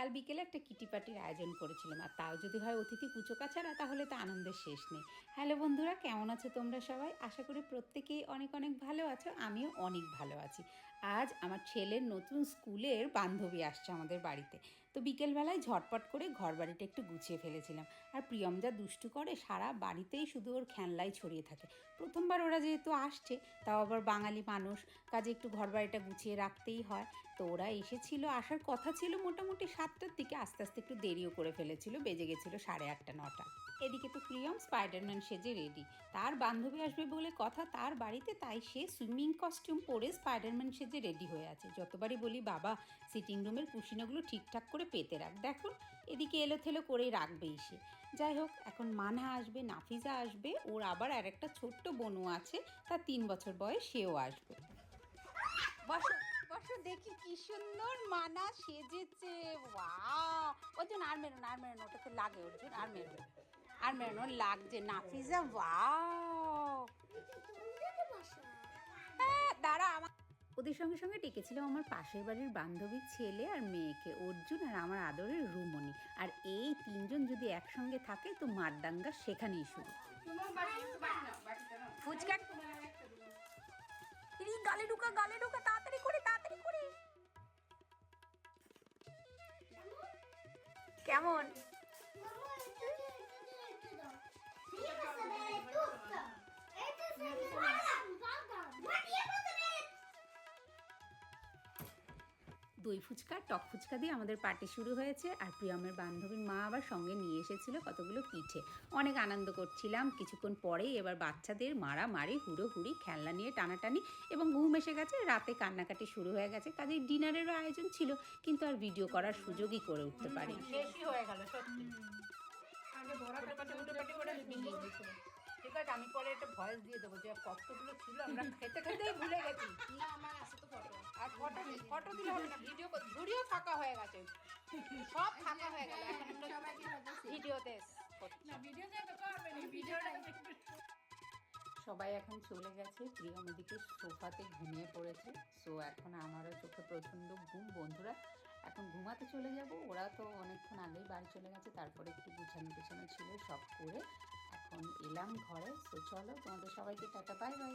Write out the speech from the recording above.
কাল বিকেলে একটা কিটি পার্টির আয়োজন করেছিলাম। আর তাও যদি হয় অতিথি কুচো কাছাড়া তাহলে তো আনন্দের শেষ নেই। হ্যালো বন্ধুরা, কেমন আছো তোমরা সবাই? আশা করি প্রত্যেকেই অনেক অনেক ভালো আছো, আমিও অনেক ভালো আছি। আজ আমার ছেলের নতুন স্কুলের বান্ধবী আসছে আমাদের বাড়িতে। তো বিকেলবেলায় ঝটপট করে ঘর বাড়িটা একটু গুছিয়ে ফেলেছিলাম। আর প্রিয়ম যা দুষ্টু করে সারা বাড়িতেই শুধু ওর খেলনাই ছড়িয়ে থাকে। প্রথমবার ওরা যেহেতু আসছে, তাও আবার বাঙালি মানুষ, কাজে একটু ঘর বাড়িটা গুছিয়ে রাখতেই হয়। তো ওরা এসেছিল, আসার কথা ছিল মোটামুটি সাতটার দিকে, আস্তে আস্তে একটু দেরিও করে ফেলেছিল, বেজে গেছিল সাড়ে আটটা, নটা। এদিকে তো প্রিয়ম স্পাইডারম্যান সেজে রেডি তার বান্ধবী আসবে বলে কথা তার বাড়িতে, তাই সে সুইমিং কস্টিউম পরে স্পাইডারম্যান সেজে রেডি হয়ে আছে। যতবারই বলি, বাবা সিটিং রুমের কুশিনাগুলো ঠিকঠাক করে পেতে রাখ। দেখুন, এদিকে এলো থেলো করেই রাখবেই সে। যাই হোক, এখন মানহা আসবে, নাফিজা আসবে, ওর আবার আর একটা ছোট্ট বনু আছে, তার তিন বছর বয়স, সেও আসবে। বসো বসো, দেখি কি সুন্দর মানা সেজেছে। ওয়াও! অর্জুন আর মেরুন আর মেরুন ওটাতে লাগে অর্জুন আর মেরুন আর মেরুন লাগছে নাফিজা ওয়াও। হ্যাঁ দাঁড়া আমার ওদের সঙ্গে সঙ্গে ডেকেছিলাম আমার পাশের বাড়ির বান্ধবীর ছেলে আর মেয়েকে অর্জুন আর আমার আদরের রুমনি আর এই তিনজন যদি একসঙ্গে থাকে তো মারদাঙ্গা সেখানেই শুরু। ফুচকা গালে ঢুকা গালে ঢুকা তাড়াতাড়ি করে তাড়াতাড়ি করে। কেমন? দই ফুচকা টক ফুচকা দিয়ে আমাদের পার্টি শুরু হয়েছে আর প্রিয়মের বান্ধবীর মা আবার সঙ্গে নিয়ে এসেছিল কতগুলো পিঠে। অনেক আনন্দ করছিলাম কিছুক্ষণ পরেই এবার বাচ্চাদের মারামারি হুড়োহুড়ি খেলনা নিয়ে টানাটানি এবং ঘুম এসে গেছে রাতে কান্নাকাটি শুরু হয়ে গেছে কাজেই ডিনারেরও আয়োজন ছিল কিন্তু আর ভিডিও করার সুযোগই করে উঠতে পারি শেষই হয়ে গেল সত্যি। ঠিক আছে আমি পরে একটা ভয়েস দিয়ে দেবো যে কতগুলো ছিল আমরা খেতে খেতেই ফটো দিলে হবে না ভিডিও ভিডিও ফাঁকা হয়ে গেছে। সব ফাঁকা হয়ে গেল এখন। ভিডিওতে তো সবাই এখন চলে গেছে প্রিয়ম এদিকে সোফাতে ঘুমিয়ে পড়েছে। সো এখন আমারও চোখে প্রচণ্ড ঘুম। বন্ধুরা এখন ঘুমাতে চলে যাব। ওরা তো অনেকক্ষণ আগেই বাড়ি চলে গেছে তারপরে একটু গুছানো গুছানো ছিল সব করে এখন এলাম ঘরে। সো চলো তোমাদের সবাইকে টাটা বাই বাই।